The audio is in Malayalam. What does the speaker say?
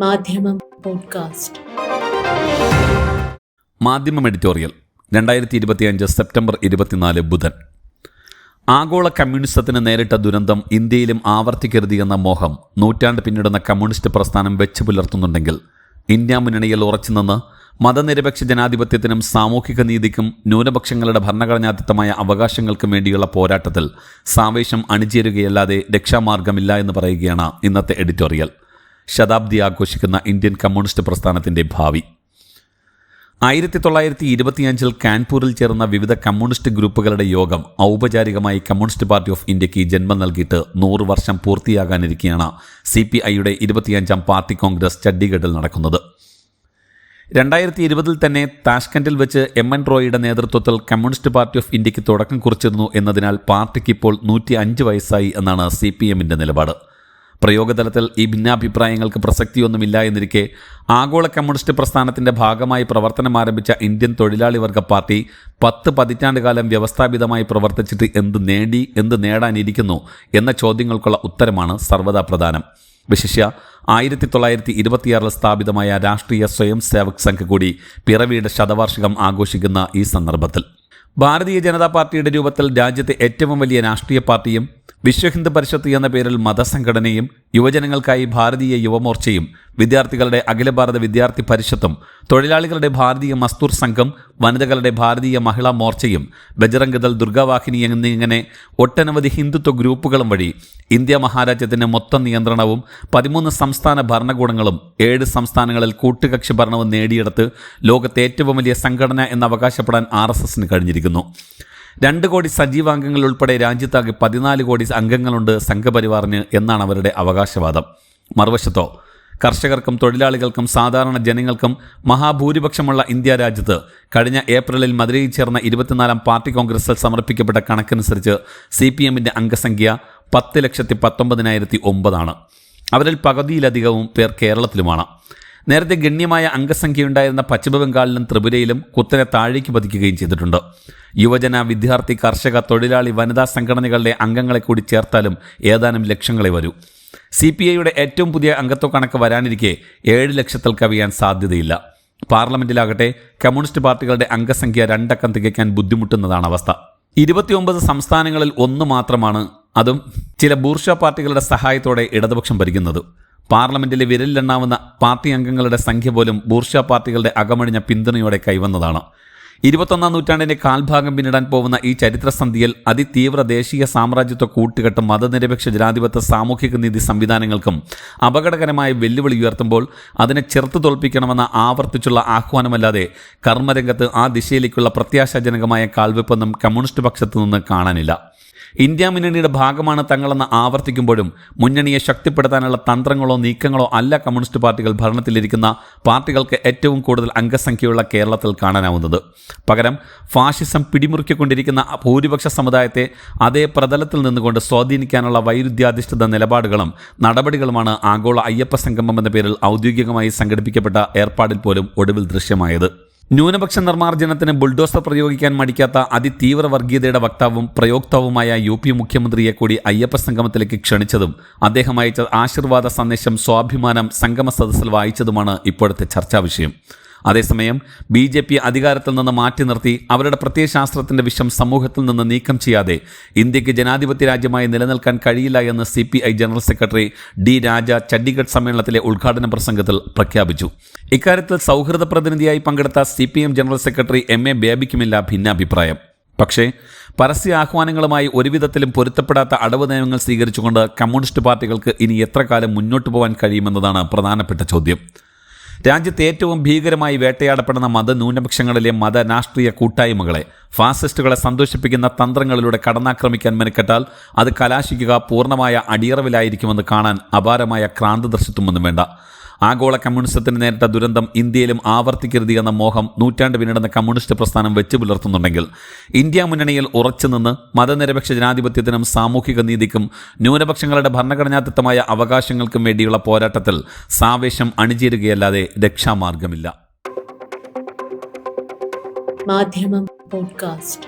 മാധ്യമം പോഡ്കാസ്റ്റ്. മാധ്യമം എഡിറ്റോറിയൽ രണ്ടായിരത്തി ഇരുപത്തിയഞ്ച് സെപ്റ്റംബർ ഇരുപത്തിനാല് ബുധൻ. ആഗോള കമ്മ്യൂണിസത്തിന് നേരിട്ട ദുരന്തം ഇന്ത്യയിലും ആവർത്തിക്കരുത് എന്ന മോഹം നൂറ്റാണ്ട് പിന്നിടുന്ന കമ്മ്യൂണിസ്റ്റ് പ്രസ്ഥാനം വെച്ചു പുലർത്തുന്നുണ്ടെങ്കിൽ ഇന്ത്യ മുന്നണിയിൽ ഉറച്ചുനിന്ന് മതനിരപേക്ഷ ജനാധിപത്യത്തിനും സാമൂഹിക നീതിക്കും ന്യൂനപക്ഷങ്ങളുടെ ഭരണഘടനാതീതമായ അവകാശങ്ങൾക്കും വേണ്ടിയുള്ള പോരാട്ടത്തിൽ സാവേശം അണിചേരുകയല്ലാതെ രക്ഷാമാർഗമില്ല എന്ന് പറയുകയാണ് ഇന്നത്തെ എഡിറ്റോറിയൽ. ശതാബ്ദി ആഘോഷിക്കുന്ന ഇന്ത്യൻ കമ്മ്യൂണിസ്റ്റ് പ്രസ്ഥാനത്തിന്റെ ഭാവി. ആയിരത്തി തൊള്ളായിരത്തി ഇരുപത്തിയഞ്ചിൽ കാൻപൂരിൽ ചേർന്ന വിവിധ കമ്മ്യൂണിസ്റ്റ് ഗ്രൂപ്പുകളുടെ യോഗം ഔപചാരികമായി കമ്മ്യൂണിസ്റ്റ് പാർട്ടി ഓഫ് ഇന്ത്യയ്ക്ക് ജന്മം നൽകിയിട്ട് നൂറ് വർഷം പൂർത്തിയാകാനിരിക്കെയാണ് സി പി ഐയുടെ ഇരുപത്തിയഞ്ചാം പാർട്ടി കോൺഗ്രസ് ചണ്ഡീഗഡിൽ നടക്കുന്നത്. രണ്ടായിരത്തി ഇരുപതിൽ തന്നെ താഷ്കൻഡിൽ വെച്ച് എം എൻ റോയിയുടെ നേതൃത്വത്തിൽ കമ്മ്യൂണിസ്റ്റ് പാർട്ടി ഓഫ് ഇന്ത്യയ്ക്ക് തുടക്കം കുറിച്ചിരുന്നു എന്നതിനാൽ പാർട്ടിക്ക് ഇപ്പോൾ നൂറ്റി അഞ്ച് വയസ്സായി എന്നാണ് സി പി എമ്മിന്റെ നിലപാട്. പ്രയോഗതലത്തിൽ ഈ ഭിന്നാഭിപ്രായങ്ങൾക്ക് പ്രസക്തിയൊന്നുമില്ല എന്നിരിക്കെ ആഗോള കമ്മ്യൂണിസ്റ്റ് പ്രസ്ഥാനത്തിന്റെ ഭാഗമായി പ്രവർത്തനം ആരംഭിച്ച ഇന്ത്യൻ തൊഴിലാളി വർഗ പാർട്ടി പത്ത് പതിറ്റാണ്ടുകാലം വ്യവസ്ഥാപിതമായി പ്രവർത്തിച്ചിട്ട് എന്ത് നേടി എന്ത് നേടാനിരിക്കുന്നു എന്ന ചോദ്യങ്ങൾക്കുള്ള ഉത്തരമാണ് സർവതാ പ്രധാനം. വിശിഷ്യ ആയിരത്തി തൊള്ളായിരത്തി ഇരുപത്തിയാറിൽ സ്ഥാപിതമായ രാഷ്ട്രീയ സ്വയം സേവക് സംഘ് കൂടി പിറവിയുടെ ശതവാർഷികം ആഘോഷിക്കുന്ന ഈ സന്ദർഭത്തിൽ. ഭാരതീയ ജനതാ പാർട്ടിയുടെ രൂപത്തിൽ രാജ്യത്തെ ഏറ്റവും വലിയ രാഷ്ട്രീയ പാർട്ടിയും വിശ്വ ഹിന്ദു പരിഷത്ത് എന്ന പേരിൽ മതസംഘടനയും യുവജനങ്ങൾക്കായി ഭാരതീയ യുവമോർച്ചയും വിദ്യാർത്ഥികളുടെ അഖില ഭാരത വിദ്യാർത്ഥി പരിഷത്തും തൊഴിലാളികളുടെ ഭാരതീയ മസ്തൂർ സംഘം വനിതകളുടെ ഭാരതീയ മഹിളാ മോർച്ചയും ബജറംഗദൾ ദുർഗാവാഹിനി എന്നിങ്ങനെ ഒട്ടനവധി ഹിന്ദുത്വ ഗ്രൂപ്പുകളും വഴി ഇന്ത്യ മഹാരാജ്യത്തിന്റെ മൊത്തം നിയന്ത്രണവും പതിമൂന്ന് സംസ്ഥാന ഭരണകൂടങ്ങളും ഏഴ് സംസ്ഥാനങ്ങളിൽ കൂട്ടുകക്ഷി ഭരണവും നേടിയെടുത്ത് ലോകത്തെ ഏറ്റവും വലിയ സംഘടന എന്ന് അവകാശപ്പെടാൻ ആർ കഴിഞ്ഞിരിക്കുന്നു. രണ്ട് കോടി സജീവാംഗങ്ങൾ ഉൾപ്പെടെ രാജ്യത്താകെ പതിനാല് കോടി അംഗങ്ങളുണ്ട് സംഘപരിവാറിന് എന്നാണ് അവരുടെ അവകാശവാദം. മറുവശത്തോ കർഷകർക്കും തൊഴിലാളികൾക്കും സാധാരണ ജനങ്ങൾക്കും മഹാഭൂരിപക്ഷമുള്ള ഇന്ത്യ രാജ്യത്ത് കഴിഞ്ഞ ഏപ്രിലിൽ മധുരയിൽ ചേർന്ന ഇരുപത്തിനാലാം പാർട്ടി കോൺഗ്രസിൽ സമർപ്പിക്കപ്പെട്ട കണക്കനുസരിച്ച് സി പി എമ്മിന്റെ അംഗസംഖ്യ പത്ത് ലക്ഷത്തി പത്തൊമ്പതിനായിരത്തി ഒമ്പതാണ്. അവരിൽ പകുതിയിലധികവും പേർ കേരളത്തിലുമാണ്. നേരത്തെ ഗണ്യമായ അംഗസംഖ്യയുണ്ടായിരുന്ന പശ്ചിമബംഗാളിലും ത്രിപുരയിലും കുത്തനെ താഴേക്ക് പതിക്കുകയും ചെയ്തിട്ടുണ്ട്. യുവജന വിദ്യാർത്ഥി കർഷക തൊഴിലാളി വനിതാ സംഘടനകളുടെ അംഗങ്ങളെ കൂടി ചേർത്താലും ഏതാനും ലക്ഷങ്ങളെ വരൂ. സി പി ഐയുടെ ഏറ്റവും പുതിയ അംഗത്വ കണക്ക് വരാനിരിക്കെ ഏഴ് ലക്ഷത്തിൽ കവിയാൻ സാധ്യതയില്ല. പാർലമെന്റിലാകട്ടെ കമ്മ്യൂണിസ്റ്റ് പാർട്ടികളുടെ അംഗസംഖ്യ രണ്ടക്കം തികയ്ക്കാൻ ബുദ്ധിമുട്ടുന്നതാണ് അവസ്ഥ. ഇരുപത്തിയൊമ്പത് സംസ്ഥാനങ്ങളിൽ ഒന്ന് മാത്രമാണ് അതും ചില ബൂർഷ പാർട്ടികളുടെ സഹായത്തോടെ ഇടതുപക്ഷം ഭരിക്കുന്നത്. പാർലമെന്റിലെ വിരലിലെണ്ണാവുന്ന പാർട്ടി അംഗങ്ങളുടെ സംഖ്യ പോലും ബൂർഷ പാർട്ടികളുടെ അകമഴിഞ്ഞ പിന്തുണയോടെ കൈവന്നതാണ്. ഇരുപത്തൊന്നാം നൂറ്റാണ്ടിന്റെ കാൽഭാഗം പിന്നിടാൻ പോകുന്ന ഈ ചരിത്രസന്ധിയിൽ അതിതീവ്ര ദേശീയ സാമ്രാജ്യത്വ കൂട്ടുകെട്ടും മതനിരപേക്ഷ ജനാധിപത്യ സാമൂഹിക നീതി സംവിധാനങ്ങൾക്കും അപകടകരമായ വെല്ലുവിളി ഉയർത്തുമ്പോൾ അതിനെ ചെറുത്തു തോൽപ്പിക്കണമെന്ന ആവർത്തിച്ചുള്ള ആഹ്വാനമല്ലാതെ കർമ്മരംഗത്ത് ആ ദിശയിലേക്കുള്ള പ്രത്യാശാജനകമായ കാൽവെപ്പൊന്നും കമ്മ്യൂണിസ്റ്റ് പക്ഷത്തു നിന്ന് കാണാനില്ല. ഇന്ത്യ മുന്നണിയുടെ ഭാഗമാണ് തങ്ങളെന്ന് ആവർത്തിക്കുമ്പോഴും മുന്നണിയെ ശക്തിപ്പെടുത്താനുള്ള തന്ത്രങ്ങളോ നീക്കങ്ങളോ അല്ല കമ്മ്യൂണിസ്റ്റ് പാർട്ടികൾ ഭരണത്തിലിരിക്കുന്ന പാർട്ടികൾക്ക് ഏറ്റവും കൂടുതൽ അംഗസംഖ്യയുള്ള കേരളത്തിൽ കാണാനാവുന്നത്. പകരം ഫാഷിസം പിടിമുറുക്കിക്കൊണ്ടിരിക്കുന്ന ഭൂരിപക്ഷ സമുദായത്തെ അതേ പ്രതലത്തിൽ നിന്നുകൊണ്ട് സ്വാധീനിക്കാനുള്ള വൈരുദ്ധ്യാധിഷ്ഠിത നിലപാടുകളും നടപടികളുമാണ് ആഗോള അയ്യപ്പ സംഗമം എന്ന പേരിൽ ഔദ്യോഗികമായി സംഘടിപ്പിക്കപ്പെട്ട ഏർപ്പാടിൽ പോലും ഒടുവിൽ ദൃശ്യമായത്. ന്യൂനപക്ഷ നിർമ്മാർജനത്തിന് ബുൾഡോസർ പ്രയോഗിക്കാൻ മടിക്കാത്ത അതിതീവ്ര വർഗീയതയുടെ വക്താവും പ്രയോക്താവുമായ യു പി മുഖ്യമന്ത്രിയെ കൂടി അയ്യപ്പ സംഗമത്തിലേക്ക് ക്ഷണിച്ചതും അദ്ദേഹം അയച്ച ആശീർവാദ സന്ദേശം സ്വാഭിമാനം സംഗമ സദസ്സിൽ വായിച്ചതുമാണ് ഇപ്പോഴത്തെ ചർച്ചാ വിഷയം. അതേസമയം ബി ജെ പി അധികാരത്തിൽ നിന്ന് മാറ്റി നിർത്തി അവരുടെ പ്രത്യയശാസ്ത്രത്തിന്റെ വിഷം സമൂഹത്തിൽ നിന്ന് നീക്കം ചെയ്യാതെ ഇന്ത്യയ്ക്ക് ജനാധിപത്യ രാജ്യമായി നിലനിൽക്കാൻ കഴിയില്ല എന്ന് C general secretary D Raja Chandigarh സമ്മേളനത്തിലെ ഉദ്ഘാടന പ്രസംഗത്തിൽ പ്രഖ്യാപിച്ചു. ഇക്കാര്യത്തിൽ സൗഹൃദ പ്രതിനിധിയായി പങ്കെടുത്ത C general secretary M A ബേബിക്കുമില്ല ഭിന്നാഭിപ്രായം. പക്ഷേ പരസ്യ ആഹ്വാനങ്ങളുമായി ഒരുവിധത്തിലും പൊരുത്തപ്പെടാത്ത അടവ് നയങ്ങൾ സ്വീകരിച്ചുകൊണ്ട് കമ്മ്യൂണിസ്റ്റ് പാർട്ടികൾക്ക് ഇനി എത്ര കാലം മുന്നോട്ട് പോകാൻ കഴിയുമെന്നതാണ് പ്രധാനപ്പെട്ട ചോദ്യം. രാജ്യത്ത് ഏറ്റവും ഭീകരമായി വേട്ടയാടപ്പെടുന്ന മതന്യൂനപക്ഷങ്ങളിലെ മത രാഷ്ട്രീയ കൂട്ടായ്മകളെ ഫാസിസ്റ്റുകളെ സന്തോഷിപ്പിക്കുന്ന തന്ത്രങ്ങളിലൂടെ കടന്നാക്രമിക്കാൻ മെനക്കെട്ടാൽ അത് കലാശിക്കുക പൂർണമായ അടിയറവിലായിരിക്കുമെന്ന് കാണാൻ അപാരമായ ക്രാന്തദർശിത്വമൊന്നും വേണ്ട. ആഗോള കമ്മ്യൂണിസത്തിന് നേരിട്ട ദുരന്തം ഇന്ത്യയിലും ആവർത്തിക്കരുത് എന്ന മോഹം നൂറ്റാണ്ട് പിന്നിടുന്ന കമ്മ്യൂണിസ്റ്റ് പ്രസ്ഥാനം വെച്ചു പുലർത്തുന്നുണ്ടെങ്കിൽ ഇന്ത്യ മുന്നണിയിൽ ഉറച്ചുനിന്ന് മതനിരപേക്ഷ ജനാധിപത്യത്തിനും സാമൂഹിക നീതിക്കും ന്യൂനപക്ഷങ്ങളുടെ ഭരണഘടനാതത്വമായ അവകാശങ്ങൾക്കും വേണ്ടിയുള്ള പോരാട്ടത്തിൽ സാവേശം അണിചേരുകയല്ലാതെ രക്ഷാമാർഗമില്ല. മാധ്യമം പോഡ്കാസ്റ്റ്.